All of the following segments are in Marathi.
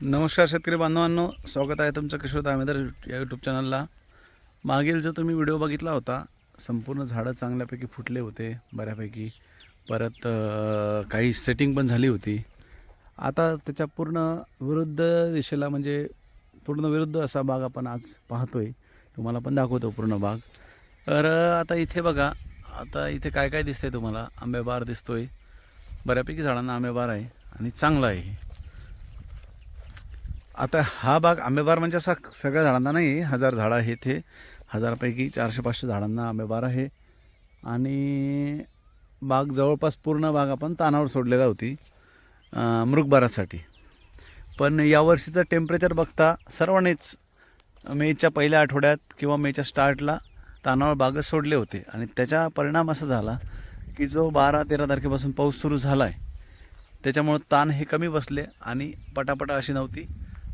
नमस्कार शेतकरी बांधवांनो स्वागत आहे तुमचं किशोर दामेदार या यूट्यूब चॅनलला मागील जो तुम्ही व्हिडिओ बघितला होता संपूर्ण झाडं चांगल्यापैकी फुटले होते बऱ्यापैकी. परत काही सेटिंग पण झाली होती. आता त्याच्या पूर्ण विरुद्ध दिशेला म्हणजे पूर्ण विरुद्ध असा बाग आपण आज पाहतोय. तुम्हाला पण दाखवतो पूर्ण बाग तर आता इथे बघा आता इथे काय काय दिसतंय तुम्हाला? आंबेबार दिसतोय. बऱ्यापैकी झाडांना आंबेबार आहे आणि चांगला आहे. आता हा बाग आंबेबार म्हणजे असा सगळ्या झाडांना नाही हजार झाडं आहेत हे. हजारपैकी चारशे पाचशे झाडांना आंबेबार आहे. आणि बाग जवळपास पूर्ण बाग आपण तानावर सोडलेला होती मृगबारासाठी. पण यावर्षीचं टेम्परेचर बघता सर्वांनीच मेच्या पहिल्या आठवड्यात किंवा मेच्या स्टार्टला तानावर बागच सोडले होते. आणि त्याचा परिणाम असा झाला की जो बारा तेरा तारखेपासून पाऊस सुरू झाला आहे त्याच्यामुळं ताण हे कमी बसले आणि पटापटा अशी नव्हती.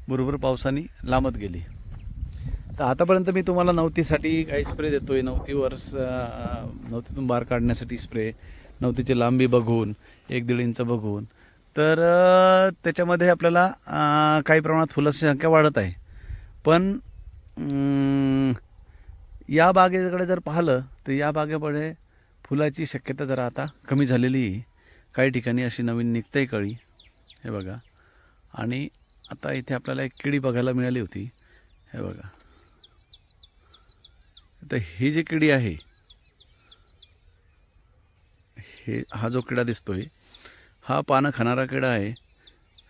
बरोबर पावसाने लांबत गेली. तर आतापर्यंत मी तुम्हाला नवतीसाठी काही स्प्रे देतो आहे नवतीवर नवतीतून बार काढण्यासाठी स्प्रे नवतीची लांबी बघून एक दीड इंच बघून. तर त्याच्यामध्ये आपल्याला काही प्रमाणात फुलाची संख्या वाढत आहे. पण या बागेकडे जर पाहिलं तर या बागेपुढे फुलाची शक्यता जरा आता कमी झालेली आहे. काही ठिकाणी अशी नवीन निघते कळी. हे बघा. आणि आता इथे आपल्याला एक किडी बघायला मिळाली होती. हे बघा. तर ही जी किडी आहे हे हा जो किडा दिसतोय हा पानं खाणारा किडा आहे.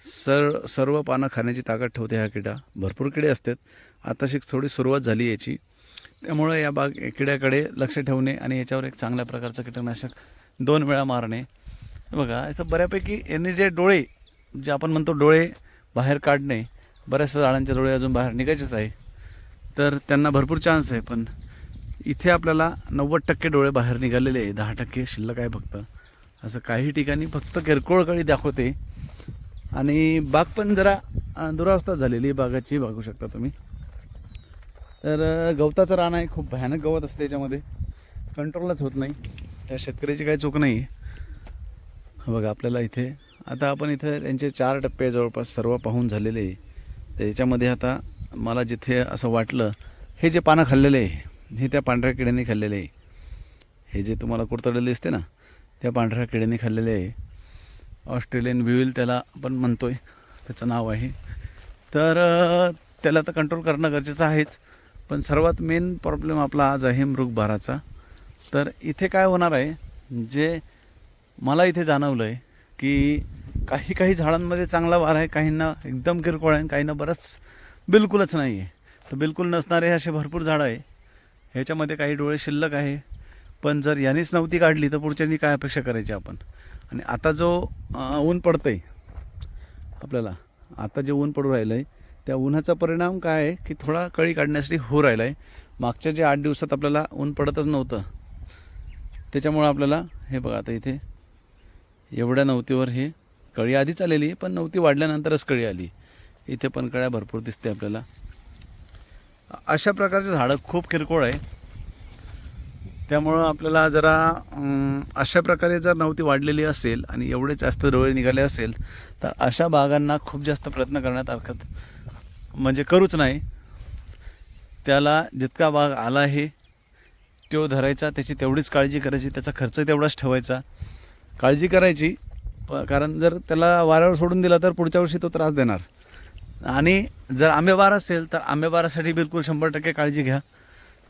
सर सर्व पानं खाण्याची ताकद ठेवते हा किडा. भरपूर किडे असतात. आताशी थोडी सुरुवात झाली याची. त्यामुळे या बाग किड्याकडे लक्ष ठेवणे आणि याच्यावर एक चांगल्या प्रकारचं कीटकनाशक दोन वेळा मारणे. हे बघा याचं बऱ्यापैकी यांनी जे डोळे जे आपण म्हणतो डोळे बाहेर काढणे बऱ्याचशा झाडांच्या डोळे अजून बाहेर निघायचेच आहे. तर त्यांना भरपूर चान्स आहे पण इथे आपल्याला नव्वद टक्के डोळे बाहेर निघालेले आहे. दहा टक्के शिल्लक आहे फक्त. असं काही ठिकाणी फक्त किरकोळ कळी दाखवते. आणि बाग पण जरा दुरावस्था झालेली आहे. बागाची बघू शकता तुम्ही. तर गवताचं रान आहे. खूप भयानक गवत असते याच्यामध्ये. कंट्रोलच होत नाही. त्या शेतकऱ्याची काही चूक नाही बघा आपल्याला इथे आता आपण इथे त्यांचे चार टप्पे जवळपास सर्व पाहून झालेले आहे. याच्यामध्ये आता मला जिथे असं वाटलं हे जे पानं खाल्लेले आहे हे त्या पांढऱ्या किड्यांनी खाल्लेले आहे. हे जे तुम्हाला कुरतडलेले दिसते ना त्या पांढऱ्या किड्यांनी खाल्लेले आहे. ऑस्ट्रेलियन व्ह्युल त्याला आपण म्हणतो आहे त्याचं नाव आहे. तर त्याला तर कंट्रोल करणं गरजेचं आहेच पण सर्वात मेन प्रॉब्लेम आपला आज आहे मृगभाराचा तर इथे काय होणार आहे जे मला इथे जाणवलं आहे की काही काही झाडांमध्ये चांगला वार आहे काहींना एकदम किरकोळ आहे काहींना बरंच बिलकुलच नाही आहे. तर बिलकुल नसणारे असे भरपूर झाडं आहे. ह्याच्यामध्ये काही डोळे शिल्लक आहे. पण जर यानेच नव्हती काढली तर पुढच्यांनी काय अपेक्षा करायची आपण? आणि आता जो ऊन पडतं आहे आपल्याला आता जे ऊन पडू राहिलं आहे त्या उन्हाचा परिणाम काय आहे की थोडा कळी काढण्यासाठी हो राहिला आहे मागच्या जे आठ दिवसात आपल्याला ऊन पडतच नव्हतं. त्याच्यामुळं आपल्याला हे बघा आता इथे एवढ्या नवतीवर हे कळी आधीच आलेली आहे पण नवती वाढल्यानंतरच कळी आली. इथे पण कळ्या भरपूर दिसते आपल्याला. अशा प्रकारचे झाडं खूप किरकोळ आहे. त्यामुळं आपल्याला जरा अशा प्रकारे जर नवती वाढलेली असेल आणि एवढे जास्त डोळे निघाले असेल तर अशा बागांना खूप जास्त प्रयत्न करण्यात हरकत म्हणजे करूच नाही. त्याला जितका बाग आला आहे तो धरायचा त्याची तेवढीच काळजी करायची त्याचा खर्च तेवढाच ठेवायचा. काळजी करायची प कारण जर त्याला वाऱ्यावर सोडून दिला तर पुढच्या वर्षी तो त्रास देणार. आणि जर आंबेबार असेल तर आंबेबारासाठी बिलकुल शंभर टक्के काळजी घ्या.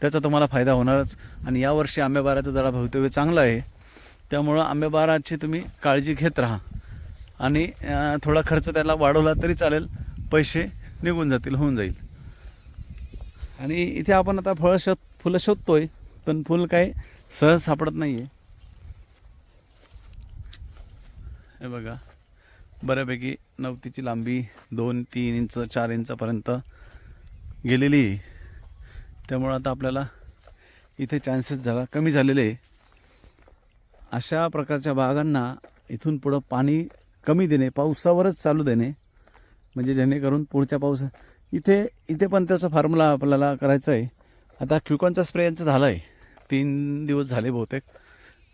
त्याचा तुम्हाला फायदा होणारच. आणि यावर्षी आंबेबाराचं जरा भवितव्य चांगलं आहे. त्यामुळं आंबेबाराची तुम्ही काळजी घेत राहा. आणि थोडा खर्च त्याला वाढवला तरी चालेल. पैसे निघून जातील होऊन जाईल. आणि इथे आपण आता फळं शोध फुलं शोधतो आहे पण फुल काही सहज सापडत नाही आहे हे बघा. बऱ्यापैकी नवतीची लांबी दोन तीन इंच चार इंचापर्यंत गेलेली आहे. त्यामुळं आता आपल्याला इथे चान्सेस जरा कमी झालेले आहे. अशा प्रकारच्या बागांना इथून पुढं पाणी कमी देणे पावसावरच चालू देणे म्हणजे जेणेकरून पुढच्या पाऊस इथे इथे पण त्याचा फॉर्म्युला आपल्याला करायचा आहे. आता क्युकॉनचा स्प्रे यांचं झाला आहे तीन दिवस झाले बहुतेक.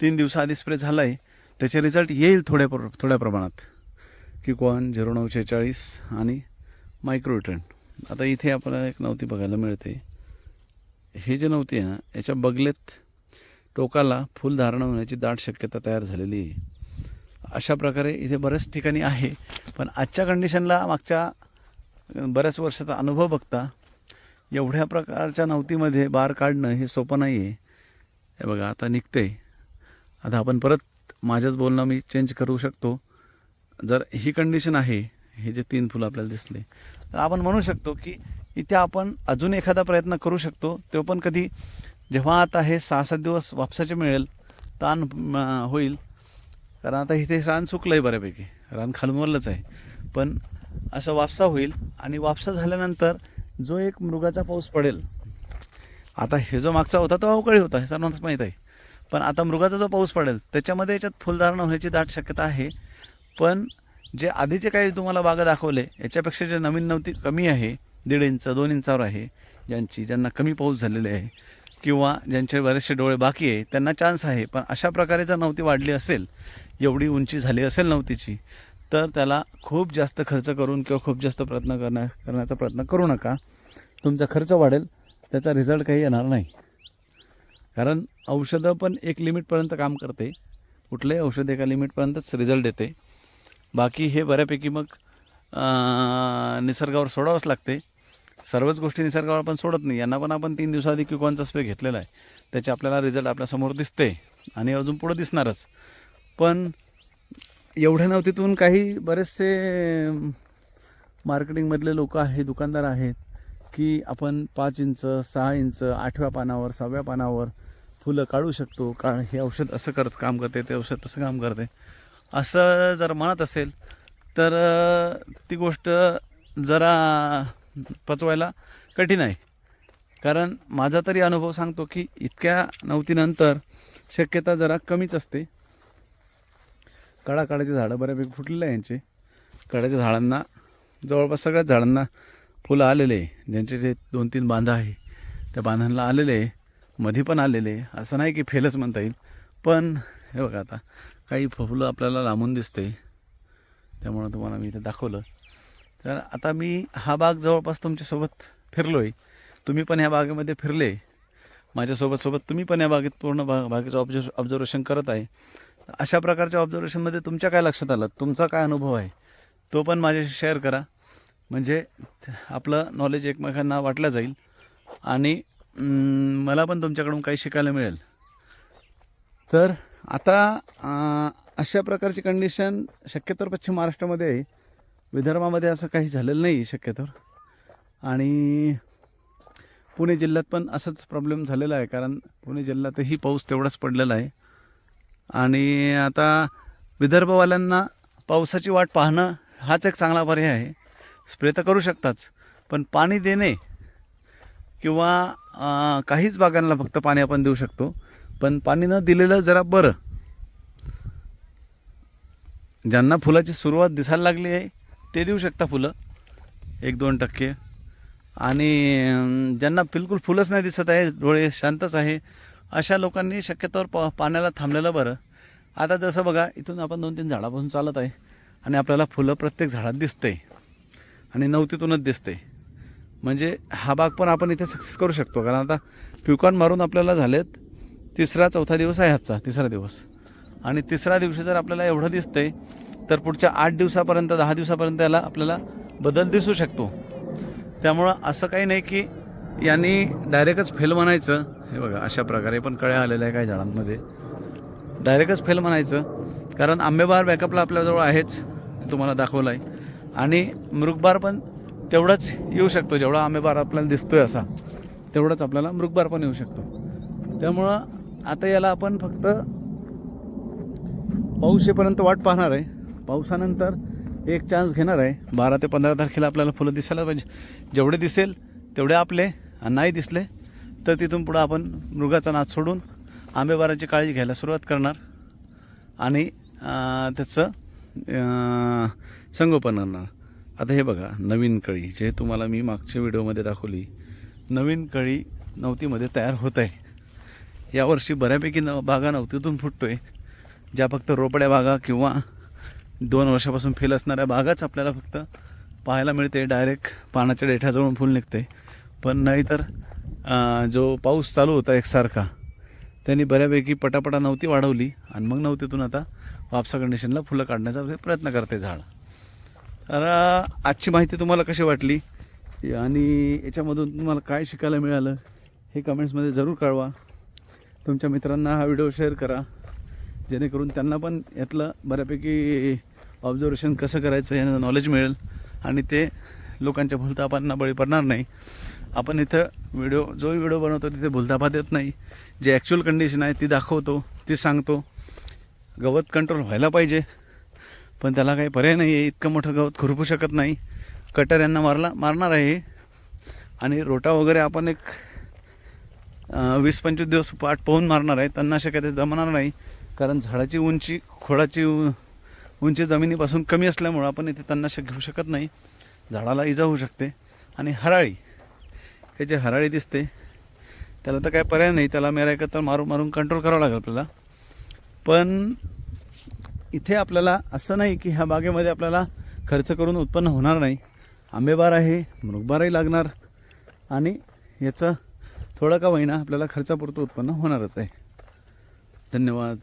तीन दिवसाआधी स्प्रे झाला आहे त्याचे रिझल्ट येईल थोड्या प्र थोड्या प्रमाणात. किकॉन झिरो नऊ शेहेचाळीस आणि मायक्रोट्रेन आता इथे आपल्याला एक नवती बघायला मिळते. हे जे नव्हती आहे ना याच्या बगलेत टोकाला फुल धारण होण्याची दाट शक्यता तयार झालेली आहे. अशा प्रकारे इथे बऱ्याच ठिकाणी आहे पण आजच्या कंडिशनला मागच्या बऱ्याच वर्षाचा अनुभव बघता एवढ्या प्रकारच्या नवतीमध्ये बार काढणं हे सोपं नाही आहे हे बघा आता निघते आता आपण परत माझ्याच बोलणं मी चेंज करू शकतो. जर ही कंडिशन आहे हे जे तीन फुलं आपल्याला दिसले तर आपण म्हणू शकतो की इथे आपण अजून एखादा प्रयत्न करू शकतो. तो पण कधी जेव्हा आता हे सहा सात दिवस वापसाचे मिळेल ताण होईल. कारण आता इथे रान सुकलं आहे बऱ्यापैकी. रान खालूनवरलंच आहे. पण असं वापसा होईल आणि वापसा झाल्यानंतर जो एक मृगाचा पाऊस पडेल आता हे जो मागचा होता तो अवकाळी होता हे सर्वांनाच माहीत आहे. पण आता मृगाचा जो पाऊस पडेल त्याच्यामध्ये याच्यात फुलधारणा होण्याची दाट शक्यता आहे. पण जे आधीचे काही तुम्हाला बागा दाखवले याच्यापेक्षा जे नवीन नव्हती कमी आहे दीड इंच दोन इंचावर आहे ज्यांची ज्यांना कमी पाऊस झालेले आहे किंवा ज्यांचे बरेचसे डोळे बाकी आहे त्यांना चान्स आहे. पण अशा प्रकारे जर नव्हती वाढली असेल एवढी उंची झाली असेल नव्हतीची तर त्याला खूप जास्त खर्च करून किंवा खूप जास्त प्रयत्न करण्या करण्याचा प्रयत्न करू नका. तुमचा खर्च वाढेल त्याचा रिझल्ट काही येणार नाही. कारण औषधं पण एक लिमिटपर्यंत काम करते. कुठलंही औषध एका लिमिटपर्यंतच रिझल्ट देते. बाकी हे बऱ्यापैकी मग निसर्गावर सोडावंच लागते. सर्वच गोष्टी निसर्गावर आपण सोडत नाही. यांना पण आपण तीन दिवसाआधी क्युकॉनचा स्प्रे घेतलेला आहे. त्याचे आपल्याला रिझल्ट आपल्यासमोर दिसते आणि अजून पुढं दिसणारच. पण एवढ्या नव्हतीतून काही बरेचसे मार्केटिंगमधले लोक आहेत दुकानदार आहेत की आपण पाच इंच सहा इंच आठव्या पानावर सहाव्या पानावर फुलं काढू शकतो. का हे औषध असं करत काम करते ते औषध तसं काम करते. असं जर म्हणत असेल तर ती गोष्ट जरा पचवायला कठीण आहे. कारण माझा तरी अनुभव सांगतो की इतक्या नवतीनंतर शक्यता जरा कमीच असते. कडाकाडाची झाडं बऱ्यापैकी फुटलेले आहे यांचे. कडाच्या झाडांना जवळपास सगळ्याच झाडांना फुलं आलेले आहे. ज्यांचे जे दोन तीन बांधा आहे त्या बांधांना आलेले आहे. मध्ये पण आलेले असं नाही की फेलच म्हणता येईल. पण हे बघा आता काही फुलं आपल्याला लांबून दिसते. त्यामुळं तुम्हाला मी इथे दाखवलं. तर आता मी हा बाग जवळपास तुमच्यासोबत फिरलो आहे तुम्ही पण ह्या बागेमध्ये फिरले. माझ्यासोबत सोबत तुम्ही पण या बागेत पूर्ण बा बागेचं ऑब्झ ऑब्झर्वेशन करत आहे. अशा प्रकारच्या ऑब्झर्वेशनमध्ये तुमच्या काय लक्षात आलं? तुमचा काय अनुभव आहे? तो पण माझ्याशी शेअर करा. म्हणजे आपलं नॉलेज एकमेकांना वाटलं जाईल. आणि मला पण तुमच्याकडून काही शिकायला मिळेल. तर आता अशा प्रकारची कंडिशन शक्यतोवर पश्चिम महाराष्ट्रामध्ये आहे. विदर्भामध्ये असं काही झालेलं नाही शक्यतोवर. आणि पुणे जिल्ह्यात पण असंच प्रॉब्लेम झालेला आहे कारण पुणे जिल्ह्यातही पाऊस तेवढाच पडलेला आहे. आणि आता विदर्भवाल्यांना पावसाची वाट पाहणं हाच एक चांगला पर्याय आहे. स्प्रे तर करू शकताच पण पाणी देणे किंवा काहीच बागांना फक्त पाणी आपण देऊ शकतो. पण पाणी न दिलेलं जरा बरं. ज्यांना फुलाची सुरुवात दिसायला लागली आहे ते देऊ शकता फुलं. एक दोन टक्के. आणि ज्यांना बिलकुल फुलंच नाही दिसत आहे डोळे शांतच आहे अशा लोकांनी शक्यतोवर प पाण्याला थांबलेलं बरं. आता जसं बघा इथून आपण दोन तीन झाडापासून चालत आहे आणि आपल्याला फुलं प्रत्येक झाडात दिसते आणि नवतीतूनच दिसते म्हणजे हा भाग पण आपण इथे सक्सेस करू शकतो. कारण आता क्युकॉन मारून आपल्याला झालेत तिसरा चौथा दिवस आहे आजचा तिसरा दिवस. आणि तिसरा दिवशी जर आपल्याला एवढं दिसतंय तर पुढच्या आठ दिवसापर्यंत दहा दिवसापर्यंत याला आपल्याला बदल दिसू शकतो. त्यामुळं असं काही नाही की यांनी डायरेक्टच फेल म्हणायचं. हे बघा अशा प्रकारे पण कळ्या आलेल्या आहे काही झाडांमध्ये. डायरेक्टच फेल म्हणायचं. कारण आंबेबार बॅकअपला आपल्याजवळ आहेच तुम्हाला दाखवलं आहे आणि मृगबार पण तेवढाच येऊ शकतो. जेवढा आंबेबार आपल्याला दिसतोय असा तेवढाच आपल्याला मृगबार पण येऊ शकतो. त्यामुळं आता याला आपण फक्त पाऊस येपर्यंत वाट पाहणार आहे. पावसानंतर एक चान्स घेणार आहे. बारा ते पंधरा तारखेला आपल्याला फुलं दिसायला पाहिजे. जेवढे दिसेल तेवढे आपले आणि नाही दिसले तर तिथून पुढं आपण मृगाचा नाच सोडून आंबेबाराची काळजी घ्यायला सुरुवात करणार. आणि त्याचं संगोपन करणार. आता हे बघा नवीन कळी जे तुम्हाला मी मागच्या व्हिडिओमध्ये दाखवली नवीन कळी नवतीमध्ये तयार होत आहे. यावर्षी बऱ्यापैकी न बागा नवतीतून आहे ज्या फक्त रोपड्या बागा किंवा दोन वर्षापासून फेल असणाऱ्या बागाच आपल्याला फक्त पाहायला मिळते डायरेक्ट पानाच्या देठाजवळून फुल निघते. पण नाहीतर जो पाऊस चालू होता एकसारखा त्यांनी बऱ्यापैकी पटापटा नव्हती वाढवली आणि मग नव्हतीतून आता वापसा कंडिशनला फुलं काढण्याचा प्रयत्न करते झाड. तर आजची माहिती तुम्हाला कशी वाटली? आणि याच्यामधून तुम्हाला काय शिकायला मिळालं हे कमेंट्समध्ये जरूर कळवा. तुमच्या मित्रांना हा व्हिडिओ शेअर करा. जेणेकरून त्यांना पण यातलं बऱ्यापैकी ऑब्झर्वेशन कसं करायचं यानं नॉलेज मिळेल आणि ते लोकांच्या भूलतापांना बळी पडणार नाही. आपण इथं व्हिडिओ जो व्हिडिओ बनवतो तिथे भूलतापा देत नाही. जे ॲक्च्युअल कंडिशन आहे ती दाखवतो ती सांगतो. गवत कंट्रोल व्हायला पाहिजे. पण त्याला काही पर्याय नाही आहे इतकं मोठं गवत खुरपू शकत नाही. कटर यांना मारला मारणार आहे आणि रोटा वगैरे आपण एक वीस पंचवीस दिवस पाठ पाहून मारणार आहे. त्यांना शक्यता जमणार नाही. कारण झाडाची उंची खोडाची उंची जमिनीपासून कमी असल्यामुळं आपण इथे तन्नाशक घेऊ शकत नाही. झाडाला इजा होऊ शकते. आणि हराळी. हे जे हराळी दिसते त्याला तर काय पर्याय नाही. त्याला मेरा एकत्र मारून मारून कंट्रोल करावं लागेल आपल्याला. पण इथे आपल्याला असं नाही की ह्या बागेमध्ये आपल्याला खर्च करून उत्पन्न होणार नाही. आंबेबार आहे मृगबारही लागणार आणि याचं थोडं का होईना आपल्याला खर्चापुरतं उत्पन्न होणारच आहे. धन्यवाद.